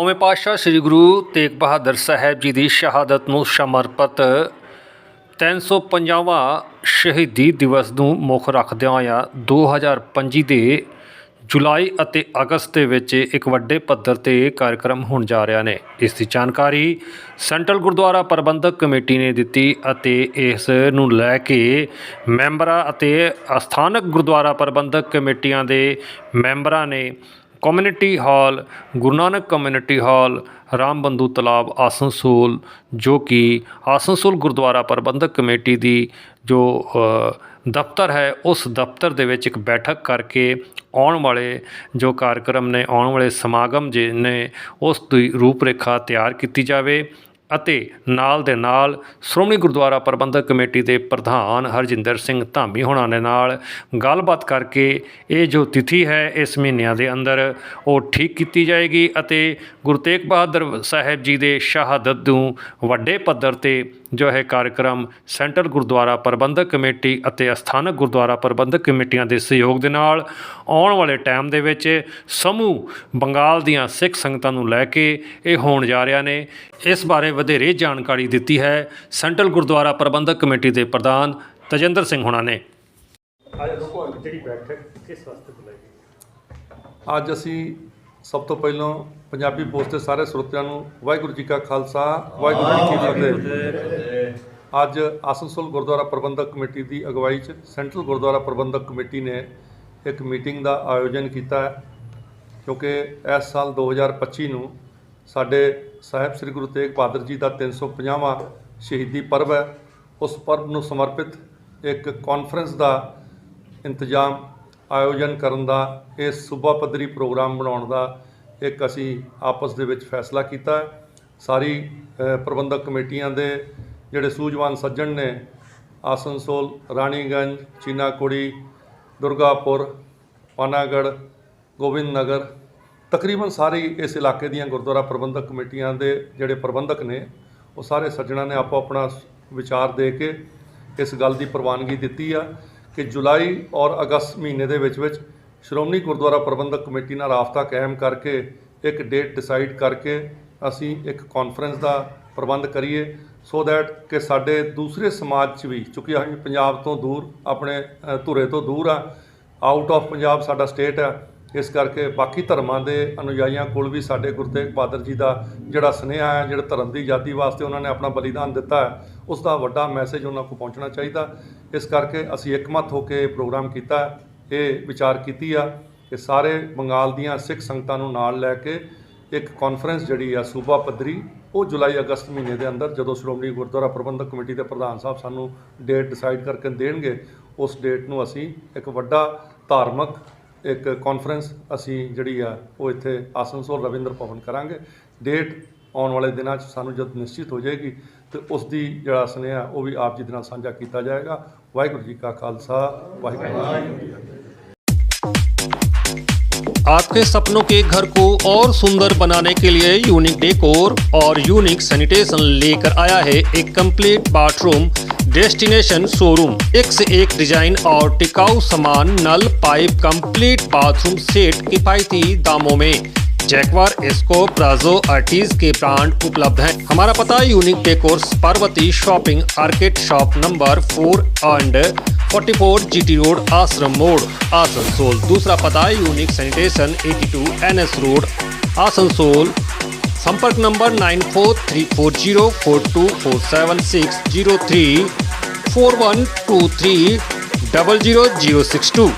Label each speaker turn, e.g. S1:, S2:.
S1: ਨੌਵੇਂ ਪਾਤਸ਼ਾਹ ਸ੍ਰੀ ਗੁਰੂ ਤੇਗ ਬਹਾਦਰ ਸਾਹਿਬ ਜੀ ਦੀ ਸ਼ਹਾਦਤ ਨੂੰ ਸਮਰਪਿਤ 350ਵਾਂ ਸ਼ਹੀਦੀ ਦਿਵਸ ਨੂੰ ਮੁੱਖ ਰੱਖਦਿਆਂ ਹੋਇਆ 2025 ਦੇ ਜੁਲਾਈ ਅਤੇ ਅਗਸਤ ਦੇ ਵਿੱਚ ਇੱਕ ਵੱਡੇ ਪੱਧਰ ਤੇ ਕਾਰਜਕ੍ਰਮ ਹੋਣ ਜਾ ਰਿਹਾ ਨੇ। ਇਸ ਦੀ ਜਾਣਕਾਰੀ ਸੈਂਟਰਲ ਗੁਰਦੁਆਰਾ ਪ੍ਰਬੰਧਕ ਕਮੇਟੀ ਨੇ ਦਿੱਤੀ ਅਤੇ ਇਸ ਨੂੰ ਲੈ ਕੇ ਮੈਂਬਰਾਂ ਅਤੇ ਸਥਾਨਕ ਗੁਰਦੁਆਰਾ ਪ੍ਰਬੰਧਕ ਕਮੇਟੀਆਂ ਦੇ ਮੈਂਬਰਾਂ ਨੇ community hall Guru Nanak community hall Ram Bandhu Talab, Asansol, ਜੋ ਕਿ ਆਸਨਸੋਲ ਗੁਰਦੁਆਰਾ ਪ੍ਰਬੰਧਕ ਕਮੇਟੀ ਦੀ ਜੋ ਦਫ਼ਤਰ ਹੈ, ਉਸ ਦਫ਼ਤਰ ਦੇ ਵਿੱਚ ਇੱਕ ਬੈਠਕ ਕਰਕੇ ਆਉਣ ਵਾਲੇ ਜੋ ਕਾਰਜਕ੍ਰਮ ਨੇ, ਆਉਣ ਵਾਲੇ ਸਮਾਗਮ ਜੇ ਨੇ, ਉਸ ਦੀ ਰੂਪਰੇਖਾ ਤਿਆਰ ਕੀਤੀ ਜਾਵੇ। ਅਤੇ ਨਾਲ ਦੇ ਨਾਲ ਸ਼੍ਰੋਮਣੀ ਗੁਰਦੁਆਰਾ ਪ੍ਰਬੰਧਕ ਕਮੇਟੀ ਦੇ ਪ੍ਰਧਾਨ ਹਰਜਿੰਦਰ ਸਿੰਘ ਧਾਮੀ ਹੋਣਾ ਦੇ ਨਾਲ ਗੱਲਬਾਤ ਕਰਕੇ ਇਹ ਜੋ ਤਿਥੀ ਹੈ ਇਸ ਮਹੀਨਿਆਂ ਦੇ ਅੰਦਰ ਉਹ ਠੀਕ ਕੀਤੀ ਜਾਏਗੀ ਅਤੇ ਗੁਰੂ ਤੇਗ ਬਹਾਦਰ ਸਾਹਿਬ ਜੀ ਦੇ ਸ਼ਹਾਦਤ ਨੂੰ ਵੱਡੇ ਪੱਧਰ ਤੇ ਜੋ ਹੈ ਕਾਰਜਕ੍ਰਮ ਸੈਂਟਰਲ ਗੁਰਦੁਆਰਾ ਪ੍ਰਬੰਧਕ ਕਮੇਟੀ ਅਤੇ ਸਥਾਨਕ ਗੁਰਦੁਆਰਾ ਪ੍ਰਬੰਧਕ ਕਮੇਟੀਆਂ ਦੇ ਸਹਿਯੋਗ ਦੇ ਨਾਲ ਆਉਣ ਵਾਲੇ ਟਾਈਮ ਦੇ ਵਿੱਚ ਸਮੂਹ ਬੰਗਾਲ ਦੀਆਂ ਸਿੱਖ ਸੰਗਤਾਂ ਨੂੰ ਲੈ ਕੇ ਇਹ ਹੋਣ ਜਾ ਰਿਹਾ ਨੇ। ਇਸ ਬਾਰੇ ਵਧੇਰੇ ਜਾਣਕਾਰੀ ਦਿੱਤੀ ਹੈ। ਸੈਂਟਰਲ ਗੁਰਦੁਆਰਾ ਪ੍ਰਬੰਧਕ ਕਮੇਟੀ ਦੇ ਪ੍ਰਧਾਨ ਤਜਿੰਦਰ ਸਿੰਘ ਹੋਣਾ ਨੇ। ਜਿਹੜੀ ਬੈਠਕ ਕਿਸ ਵਾਸਤੇ ਬੁਲਾਈ
S2: ਅੱਜ ਅਸੀਂ ਸਭ ਤੋਂ ਪਹਿਲਾਂ ਪੰਜਾਬੀ ਪੋਸਟ ਦੇ ਸਾਰੇ ਸਰੋਤਿਆਂ ਨੂੰ ਵਾਹਿਗੁਰੂ ਜੀ ਕਾ ਖਾਲਸਾ ਵਾਹਿਗੁਰੂ ਜੀ ਕੀ ਫਤਿਹ। ਅੱਜ ਆਸਨਸੋਲ ਗੁਰਦੁਆਰਾ ਪ੍ਰਬੰਧਕ ਕਮੇਟੀ ਦੀ ਅਗਵਾਈ 'ਚ ਸੈਂਟਰਲ ਗੁਰਦੁਆਰਾ ਪ੍ਰਬੰਧਕ ਕਮੇਟੀ ਨੇ ਇੱਕ ਮੀਟਿੰਗ ਦਾ ਆਯੋਜਨ ਕੀਤਾ ਹੈ ਕਿਉਂਕਿ ਇਸ ਸਾਲ 2025 ਨੂੰ ਸਾਡੇ ਸਾਹਿਬ ਸ੍ਰੀ ਗੁਰੂ ਤੇਗ ਬਹਾਦਰ ਜੀ ਦਾ 350ਵਾਂ ਸ਼ਹੀਦੀ ਪਰਵ ਹੈ। ਉਸ ਪਰਵ ਨੂੰ ਸਮਰਪਿਤ ਇੱਕ ਕਾਨਫਰੰਸ ਦਾ ਇੰਤਜ਼ਾਮ ਆਯੋਜਨ ਕਰਨ ਦਾ, ਇਹ ਸੂਬਾ ਪੱਧਰੀ ਪ੍ਰੋਗਰਾਮ ਬਣਾਉਣ ਦਾ ਇੱਕ ਅਸੀਂ ਆਪਸ ਦੇ ਵਿੱਚ ਫੈਸਲਾ ਕੀਤਾ ਸਾਰੀ ਪ੍ਰਬੰਧਕ ਕਮੇਟੀਆਂ ਦੇ ਜਿਹੜੇ ਸੂਝਵਾਨ ਸੱਜਣ ਨੇ ਆਸਨਸੋਲ ਰਾਣੀਗੰਜ, ਚੀਨਾਕੁੜੀ, ਦੁਰਗਾਪੁਰ ਪਾਨਾਗੜ ਗੋਬਿੰਦ ਨਗਰ ਤਕਰੀਬਨ ਸਾਰੀ ਇਸ ਇਲਾਕੇ ਦੀਆਂ ਗੁਰਦੁਆਰਾ ਪ੍ਰਬੰਧਕ ਕਮੇਟੀਆਂ ਦੇ ਜਿਹੜੇ ਪ੍ਰਬੰਧਕ ਨੇ, ਉਹ ਸਾਰੇ ਸੱਜਣਾਂ ਨੇ ਆਪੋ ਆਪਣਾ ਵਿਚਾਰ ਦੇ ਕੇ ਇਸ ਗੱਲ ਦੀ ਪ੍ਰਵਾਨਗੀ ਦਿੱਤੀ ਆ ਕਿ ਜੁਲਾਈ ਔਰ ਅਗਸਤ ਮਹੀਨੇ ਦੇ ਵਿੱਚ ਵਿੱਚ ਸ਼੍ਰੋਮਣੀ ਗੁਰਦੁਆਰਾ ਪ੍ਰਬੰਧਕ ਕਮੇਟੀ ਨਾਲ ਰਾਬਤਾ ਕਾਇਮ ਕਰਕੇ ਇੱਕ ਡੇਟ ਡਿਸਾਈਡ ਕਰਕੇ ਅਸੀਂ ਇੱਕ ਕਾਨਫਰੰਸ ਦਾ ਪ੍ਰਬੰਧ ਕਰੀਏ ਸੋ ਦੈਟ ਕਿ ਸਾਡੇ ਦੂਸਰੇ ਸਮਾਜ 'ਚ ਵੀ ਚੁੱਕਿਆ ਅਸੀਂ ਪੰਜਾਬ ਤੋਂ ਦੂਰ, ਆਪਣੇ ਧੁਰੇ ਤੋਂ ਦੂਰ ਆ ਆਊਟ ਆਫ ਪੰਜਾਬ ਸਾਡਾ ਸਟੇਟ ਆ ਇਸ ਕਰਕੇ ਬਾਕੀ ਧਰਮਾਂ ਦੇ ਅਨੁਯਾਈਆਂ ਕੋਲ ਵੀ ਸਾਡੇ ਗੁਰੂ ਤੇਗ ਬਹਾਦਰ ਜੀ ਦਾ ਜਿਹੜਾ ਸੁਨੇਹਾ ਹੈ, ਜਿਹੜਾ ਧਰਮ ਦੀ ਆਜ਼ਾਦੀ ਵਾਸਤੇ ਉਹਨਾਂ ਨੇ ਆਪਣਾ ਬਲੀਦਾਨ ਦਿੱਤਾ ਹੈ, ਉਸ ਦਾ ਵੱਡਾ ਮੈਸੇਜ ਉਹਨਾਂ ਕੋਲ ਪਹੁੰਚਣਾ ਚਾਹੀਦਾ। ਇਸ ਕਰਕੇ ਅਸੀਂ ਇਕਮਤ ਹੋ ਕੇ ਇਹ ਪ੍ਰੋਗਰਾਮ ਕੀਤਾ ਇਹ ਵਿਚਾਰ ਕੀਤੀ ਆ ਕਿ ਸਾਰੇ ਬੰਗਾਲ ਦੀਆਂ ਸਿੱਖ ਸੰਗਤਾਂ ਨੂੰ ਨਾਲ ਲੈ ਕੇ ਇੱਕ ਕਾਨਫਰੰਸ ਜਿਹੜੀ ਆ ਸੂਬਾ ਪੱਧਰੀ, ਉਹ ਜੁਲਾਈ ਅਗਸਤ ਮਹੀਨੇ ਦੇ ਅੰਦਰ ਜਦੋਂ ਸ਼੍ਰੋਮਣੀ ਗੁਰਦੁਆਰਾ ਪ੍ਰਬੰਧਕ ਕਮੇਟੀ ਦੇ ਪ੍ਰਧਾਨ ਸਾਹਿਬ ਸਾਨੂੰ ਡੇਟ ਡਿਸਾਈਡ ਕਰਕੇ ਦੇਣਗੇ, ਉਸ ਡੇਟ ਨੂੰ ਅਸੀਂ ਇੱਕ ਵੱਡਾ ਧਾਰਮਿਕ ਇੱਕ ਕਾਨਫਰੰਸ ਅਸੀਂ ਜਿਹੜੀ ਆ, ਉਹ ਇੱਥੇ ਆਸਨਸੋਲ ਰਵਿੰਦਰ ਭਵਨ ਕਰਾਂਗੇ। ਡੇਟ ਆਉਣ ਵਾਲੇ ਦਿਨਾਂ 'ਚ ਸਾਨੂੰ ਜਦ ਨਿਸ਼ਚਿਤ ਹੋ ਜਾਏਗੀ, ਤੇ ਉਸ ਦੀ ਜਿਹੜਾ ਸੁਨੇਹਾ ਉਹ ਵੀ ਆਪ ਜੀ ਦੇ ਨਾਲ ਸਾਂਝਾ ਕੀਤਾ ਜਾਏਗਾ। ਵਾਹਿਗੁਰੂ ਜੀ ਕਾ ਖਾਲਸਾ, ਵਾਹਿਗੁਰੂ ਜੀ ਕੀ ਫਤਿਹ।
S1: आपके सपनों के घर को और सुंदर बनाने के लिए यूनिक डेकोर और यूनिक सैनिटेशन लेकर आया है एक कंप्लीट बाथरूम डेस्टिनेशन शोरूम एक से एक डिज़ाइन और टिकाऊ सामान, नल पाइप कंप्लीट बाथरूम सेट किफायती दामों में। जैकवार एस्को प्राजो आर्टिज के ब्रांड उपलब्ध हैं। हमारा पता unique decors, Parvati shopping arcade shop number four and 44 GT road, Ashram More, Asansol. दूसरा पता unique sanitation 82 NS road, Asansol. संपर्क number nine four three four zero four two four seven six zero three four one two three double zero zero six two.